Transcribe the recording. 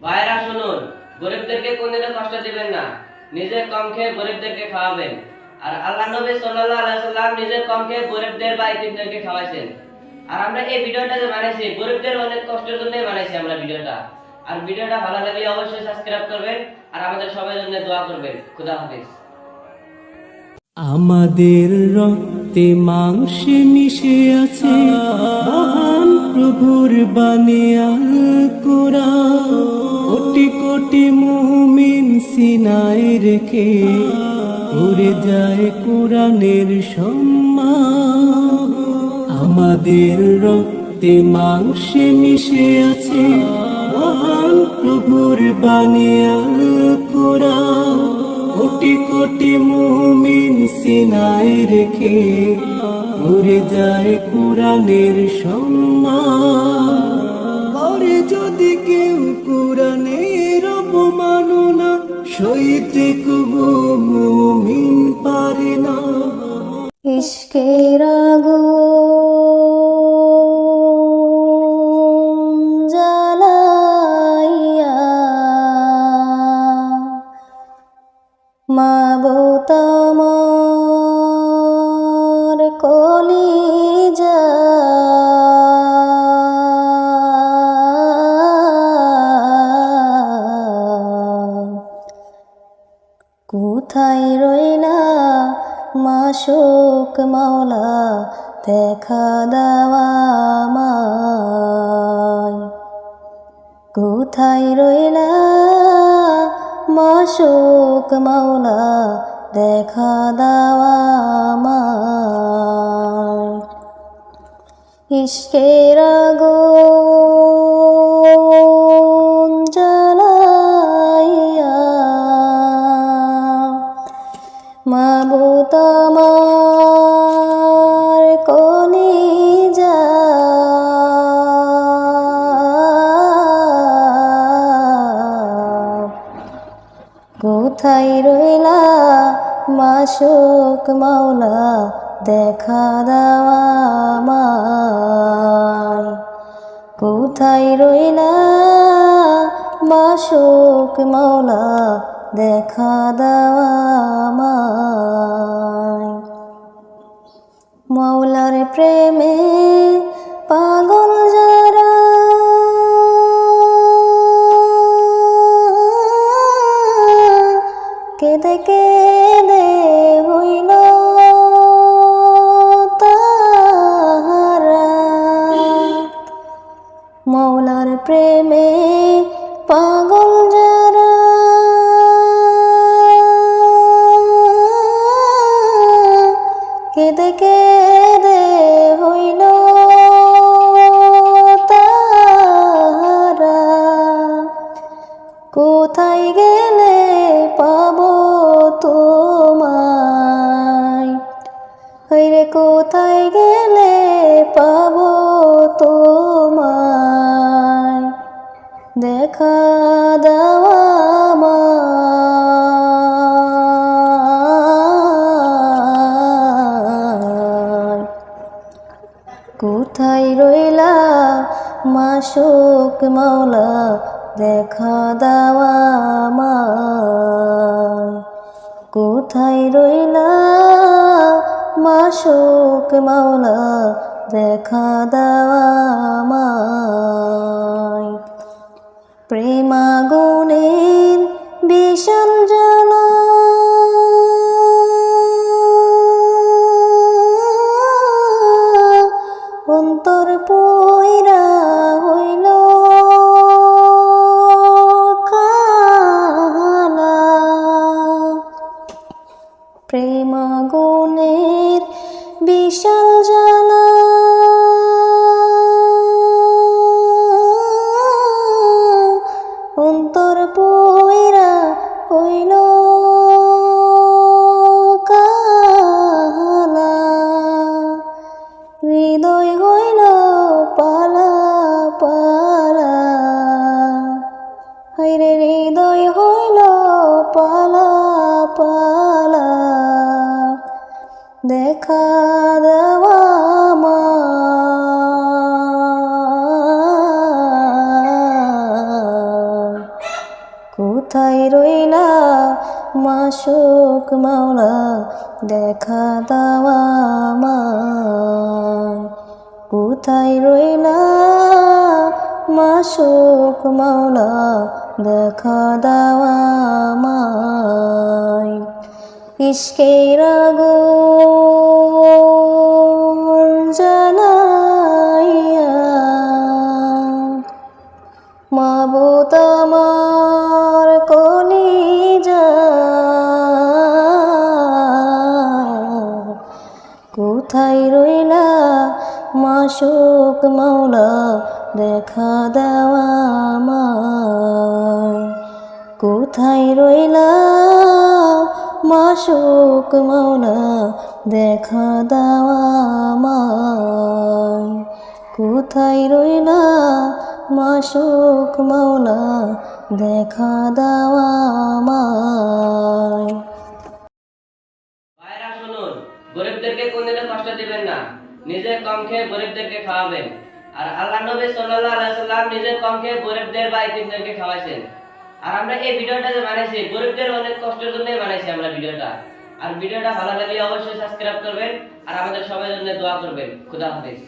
ভাইরা শুনুন, গরিবদেরকে কোনদিনও কষ্ট দিবেন না নিজে কম খেয়ে গরিবদেরকে খাওয়াবেন। আর আল্লাহ নবী সাল্লাল্লাহু আলাইহি সাল্লাম নিজে কম খেয়ে গরিবদের বা ইতিমদেরকে খাওয়াইছেন। আর আমরা এই ভিডিওটা যে বানাইছি, গরিবদের অনেক কষ্টের জন্যই বানাইছি আমরা ভিডিওটা। আর ভিডিওটা ভালো লাগলে অবশ্যই সাবস্ক্রাইব করবেন, আর আমাদের সবার জন্য দোয়া করবেন। খুদা হাফেজ। আমাদের রক্তে মাংসে মিশে আছে মহান প্রভুর বানিয়াল কোরআন। কোটি কোটি মুমিন সিনায় রেখে উড়ে যায় কোরআনের সম্মান। আমাদের রক্তে মাংসে মিশে আছে মহান প্রভুর বানিয়াল কোরআন। কোটি মুমিন সিনাই রেখে ঘুরে যায় কুরানের সম্মান। যদি কেউ কোরআনের অপমাননা সইতে কবু মাসুক মাওলা দেখা দেওয়া কোথায় রইলা মাসুক মাওলা দেখা দেওয়া ইশকের আগুন কলিজা কোথায় রইলা মাসুক মাওলা দেখা দেওয়া কোথায় রইলা মাসুক মাওলা দেখা দেওয়া আমায়। মাওলার প্রেমে পাগল যারা কেঁদে কেঁদে হইল তাহারা। মৌলার প্রেমে পাগল দেখা দেওয়া। কোথায় রইলা মাসুক মাওলা দেখা দেওয়া। কোথায় রইলা মাসুক মাওলা দেখা দেওয়া আমায়। দেখা দেওয়া কোথায় রইলা মাসুক মাওলা? দেখা দাওয়া কোথায় রইলা মাসুক মাওলা? দেখা দাওয়া ইশকের আগুন জ্বালাইয়া মাবুত আমার কলিজা কোথায় রইলা মাসুক মাওলা দেখা দেওয়া কোথায় রইলা মাসুক মাওলা দেখা দেওয়া কোথায় রইলা মাসুক মাওলা দেখা দেওয়া আমায়। গরিবদেরকে কোনদিনও কষ্ট দিবেন না। নিজে কম খেয়ে গরিবদেরকে খাওয়াবেন। আর আল্লাহ নবী সাল্লাল্লাহু আলাইহি সাল্লাম নিজে কম খেয়ে গরিবদের বা ইতিমদেরকে খাওয়াইছেন। আর আমরা এই ভিডিওটা যে বানাইছি, গরিবদের অনেক কষ্টের জন্যই বানাইছি আমরা ভিডিওটা। আর ভিডিওটা ভালো লাগলে অবশ্যই সাবস্ক্রাইব করবেন, আর আমাদের সবাই জন্য দোয়া করবেন। খুদা হাফেজ।